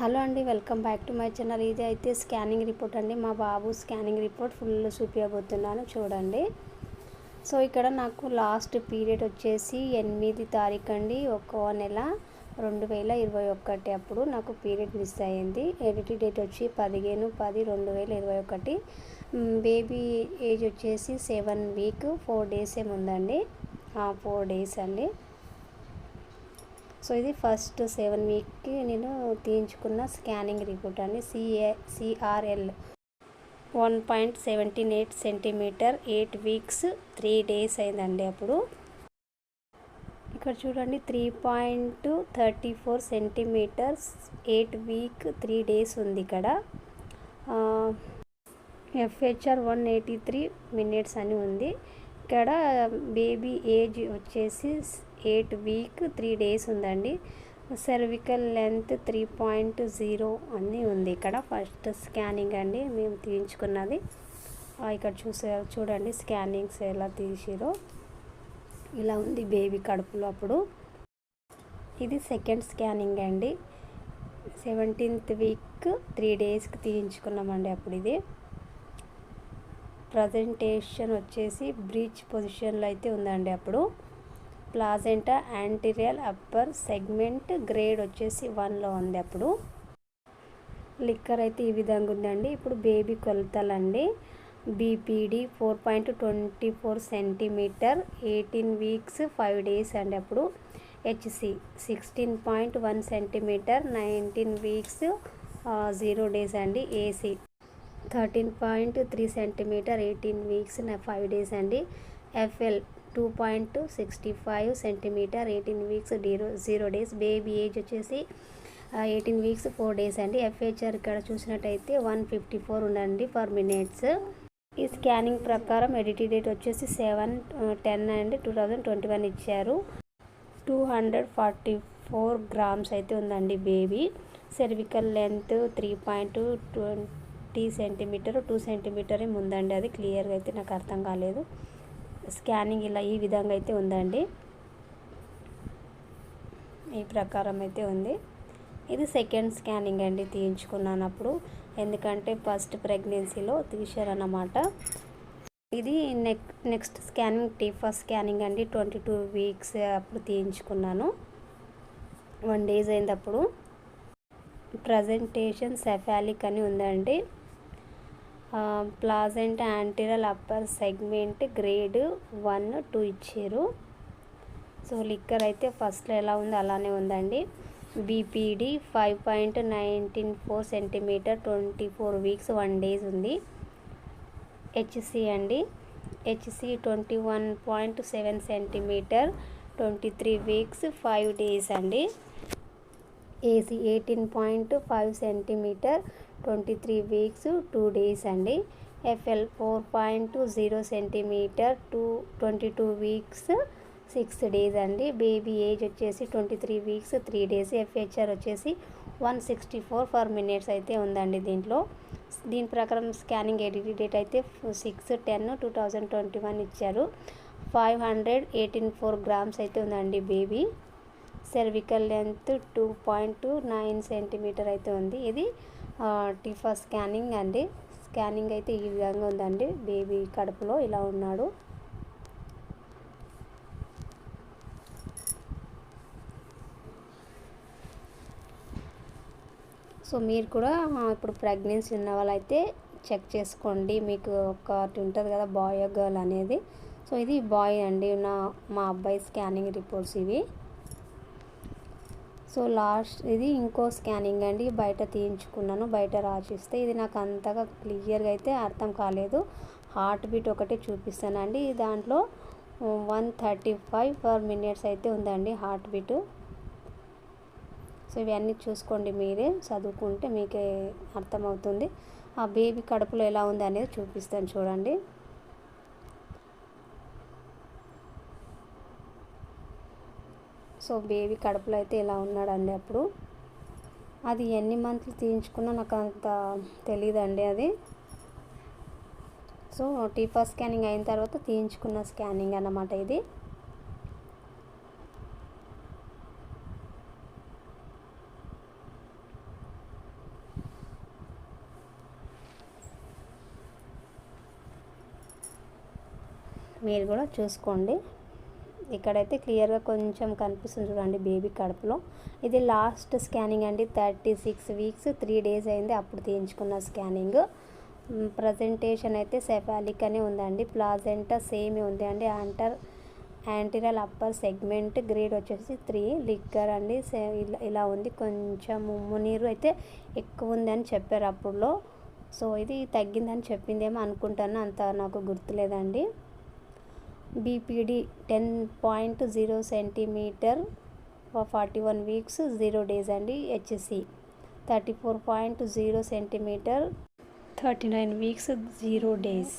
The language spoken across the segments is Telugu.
హలో అండి welcome back to my channel. ఇది అయితే స్కానింగ్ రిపోర్ట్ అండి. మా బాబు స్కానింగ్ రిపోర్ట్ ఫుల్ చూపించబోతున్నాను చూడండి. సో ఇక్కడ నాకు లాస్ట్ పీరియడ్ వచ్చేసి ఎనిమిది తారీఖు అండి. ఒక్కో నెల రెండు వేల ఇరవై ఒకటి అప్పుడు నాకు పీరియడ్ మిస్ అయ్యింది. ఎడిట్ డేట్ వచ్చి పదిహేను పది రెండు వేల ఇరవై ఒకటి బేబీ ఏజ్ వచ్చేసి సెవెన్ వీక్ ఫోర్ డేస్ ఏముందండి? ఫోర్ డేస్ అండి. సో ఇది ఫస్ట్ సెవెన్ వీక్కి నేను తీయించుకున్న స్కానింగ్ రిపోర్ట్ అండి. CA CRL one point seventeen eight centimeter eight weeks three days అయిందండి అప్పుడు. ఇక్కడ చూడండి three point thirty four centimeters eight week three days ఉంది ఇక్కడ. FHR one eighty three minutes అని ఉంది. ఇక్కడ బేబీ ఏజ్ వచ్చేసి ఎయిట్ వీక్ త్రీ డేస్ ఉందండి. Cervical length three point zero అని ఉంది ఇక్కడ. ఫస్ట్ స్కానింగ్ అండి మేము తీయించుకున్నది. ఇక్కడ చూసే చూడండి స్కానింగ్స్ ఎలా తీసిరో. ఇలా ఉంది బేబీ కడుపులో అప్పుడు. ఇది సెకండ్ స్కానింగ్ అండి. సెవెంటీన్త్ వీక్ త్రీ డేస్కి తీయించుకున్నామండి అప్పుడు ఇది. ప్రజెంటేషన్ వచ్చేసి బ్రీచ్ పొజిషన్లో అయితే ఉందండి అప్పుడు. Placenta anterior upper segment grade వచ్చేసి వన్లో ఉంది అప్పుడు. లిక్కర్ అయితే ఈ విధంగా ఉందండి. ఇప్పుడు baby కొలతలండి. BPD four point twenty four centimeter eighteen weeks five days అండి అప్పుడు. HC sixteen point one centimeter nineteen weeks zero days అండి. AC thirteen point three centimeter eighteen weeks five days అండి. FL two point sixty five centimeter eighteen weeks zero zero days. Baby age వచ్చేసి ఎయిటీన్ వీక్స్ ఫోర్ డేస్ అండి. ఎఫ్హెచ్ఆర్ ఇక్కడ చూసినట్టయితే వన్ ఫిఫ్టీ ఫోర్ ఉండండి ఫర్ మినిట్స్. ఈ స్కానింగ్ ప్రకారం ఎడిటీ డేట్ వచ్చేసి seven ten and. Two thousand twenty one ఇచ్చారు. Two hundred forty four grams అయితే ఉందండి baby. Cervical length three point tea centimetre two సెంటీమీటరే ఉందండి అది క్లియర్గా అయితే నాకు అర్థం కాలేదు. స్కానింగ్ ఇలా ఈ విధంగా అయితే ఉందండి. ఈ ప్రకారం అయితే ఉంది. ఇది సెకండ్ స్కానింగ్ అండి తీయించుకున్నానప్పుడు ఎందుకంటే ఫస్ట్ ప్రెగ్నెన్సీలో తీశారన్నమాట ఇది నెక్ నెక్స్ట్ స్కానింగ్ టీ ఫస్ట్ స్కానింగ్ అండి. ట్వంటీ టూ వీక్స్ అప్పుడు తీయించుకున్నాను. వన్ డేస్ అయింది అప్పుడు. ప్రజెంటేషన్ సెఫాలిక్ అని ఉందండి. Placenta anterior upper segment grade one two ఇచ్చారు. సో లిక్కర్ అయితే ఫస్ట్లో ఎలా ఉందో అలానే ఉందండి. BPD five point nineteen four centimeter twenty four weeks one days ఉంది. హెచ్సి అండి. HC twenty one point seven centimeter twenty three weeks five days అండి. AC eighteen point five centimeter twenty three weeks two days అండి. FL four point zero centimeter two twenty two weeks six days అండి. బేబీ ఏజ్ వచ్చేసి twenty three weeks three days. FHR వచ్చేసి one sixty four for minutes అయితే ఉందండి దీంట్లో. దీని ప్రకారం స్కానింగ్ ఎడిటీ డేట్ అయితే six ten two thousand twenty one ఇచ్చారు. Five hundred eighteen four grams అయితే ఉందండి baby. Cervical length two point two nine centimeter అయితే ఉంది. ఇది టిఫా స్కానింగ్ అండి. స్కానింగ్ అయితే ఈ విధంగా ఉందండి. బేబీ కడుపులో ఇలా ఉన్నాడు. సో మీరు కూడా ఇప్పుడు ప్రెగ్నెన్సీ ఉన్న వాళ్ళైతే చెక్ చేసుకోండి. మీకు ఒకటి ఉంటుంది కదా బాయ్ గర్ల్ అనేది. సో ఇది బాయ్ అండి. నా మా అబ్బాయి స్కానింగ్ రిపోర్ట్స్ ఇవి. సో లాస్ట్ ఇది ఇంకో స్కానింగ్ అండి. బయట తీయించుకున్నాను బయట రాసిస్తే ఇది నాకు అంతగా క్లియర్గా అయితే అర్థం కాలేదు. హార్ట్ బీట్ ఒకటే చూపిస్తానండి. దాంట్లో one thirty five per minutes అయితే ఉందండి హార్ట్ బీట్. సో ఇవన్నీ చూసుకోండి మీరే చదువుకుంటే మీకే అర్థమవుతుంది. ఆ బేబీ కడుపులో ఎలా ఉంది అనేది చూపిస్తాను చూడండి. సో బేబీ కడుపులో అయితే ఇలా ఉన్నాడండి అప్పుడు. అది ఎన్ని మంత్లు తీయించుకున్నా నాకు అంత తెలియదండి అది. సో టీపా స్కానింగ్ అయిన తర్వాత తీయించుకున్న స్కానింగ్ అన్నమాట ఇది. మీరు కూడా చూసుకోండి. ఇక్కడైతే క్లియర్గా కొంచెం కనిపిస్తుంది చూడండి బేబీ కడుపులో. ఇది లాస్ట్ స్కానింగ్ అండి thirty six weeks three days అయింది అప్పుడు తీయించుకున్న స్కానింగ్. ప్రజెంటేషన్ అయితే సెఫాలిక్ అనే ఉందండి ప్లాజెంటా సేమ్ ఉంది అండి. అంటర్ యాంటీరియల్ అప్పర్ సెగ్మెంట్ గ్రేడ్ వచ్చేసి త్రీ లిక్కర్ అండి. ఇలా ఉంది కొంచెం ఉమ్ము నీరు అయితే ఎక్కువ ఉంది అని చెప్పారు అప్పుడులో సో ఇది తగ్గిందని చెప్పిందేమో అనుకుంటాను అంత నాకు గుర్తులేదండి. BPD ten point zero centimeter forty one weeks zero days అండి HC thirty four point zero centimeter thirty nine weeks zero days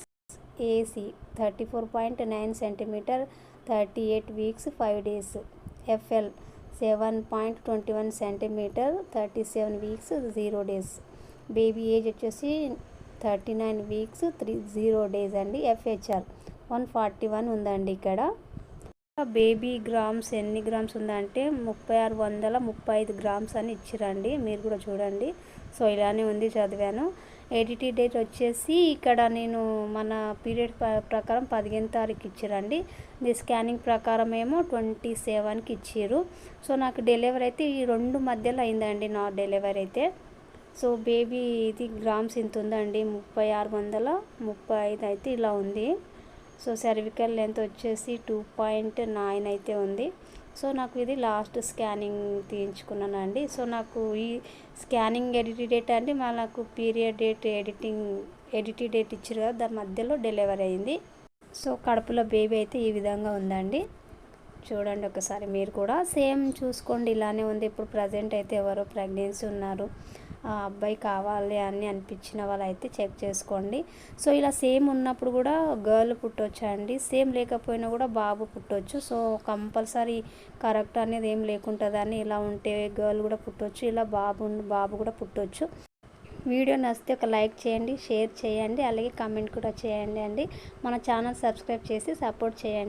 AC thirty four point nine centimeter thirty eight weeks five days FL seven point twenty one centimeter thirty seven weeks zero days baby age వచ్చేసి thirty nine weeks three zero days అండి ఎఫ్హెచ్ఆర్ వన్ ఫార్టీ వన్ ఉందండి ఇక్కడ. బేబీ గ్రామ్స్ ఎన్ని గ్రామ్స్ ఉందంటే ముప్పై ఆరు వందల ముప్పై ఐదు గ్రామ్స్ అని ఇచ్చిరండి. మీరు కూడా చూడండి. సో ఇలానే ఉంది చదివాను. ఎడిటీ డేట్ వచ్చేసి ఇక్కడ నేను మన పీరియడ్ ప్రకారం పదిహేను తారీఖు ఇచ్చిరండి. ఇది స్కానింగ్ ప్రకారం ఏమో ట్వంటీ సెవెన్కి ఇచ్చారు సో నాకు డెలివరీ అయితే ఈ రెండు మధ్యలో అయిందండి నా డెలివరీ అయితే. సో బేబీ ఇది గ్రామ్స్ ఇంత ఉందండి. ముప్పై ఆరు వందల ముప్పై ఐదు అయితే ఇలా ఉంది. సో సర్వికల్ లెంత్ వచ్చేసి టూ పాయింట్ నైన్ అయితే ఉంది. సో నాకు ఇది లాస్ట్ స్కానింగ్ తీయించుకున్నానండి. సో నాకు ఈ స్కానింగ్ ఎడిట్ డేట్ అంటే నాకు period date editing edit date ఇచ్చారు కదా దాని మధ్యలో డెలివరీ అయింది. సో కడుపులో బేబీ అయితే ఈ విధంగా ఉందండి. చూడండి ఒకసారి మీరు కూడా. సేమ్ చూసుకోండి ఇలానే ఉంది. ఇప్పుడు ప్రజెంట్ అయితే ఎవరో ప్రెగ్నెన్సీ ఉన్నారు. ఆ అబ్బాయి కావాలి అని అనిపించిన వాళ్ళు అయితే చెక్ చేసుకోండి. సో ఇలా సేమ్ ఉన్నప్పుడు కూడా గర్ల్ పుట్టొచ్చు అండి? సేమ్ లేకపోయినా కూడా బాబు పుట్టొచ్చు. సో కంపల్సరీ కరెక్ట్ అనేది ఏం లేకుంటుందని ఇలా ఉంటే గర్ల్ కూడా పుట్టొచ్చు ఇలా బాబు బాబు కూడా పుట్టొచ్చు. వీడియో నచ్చితే ఒక లైక్ చేయండి షేర్ చేయండి అలాగే కామెంట్ కూడా చేయండి అండి. మన ఛానల్ సబ్స్క్రైబ్ చేసి సపోర్ట్ చేయండి.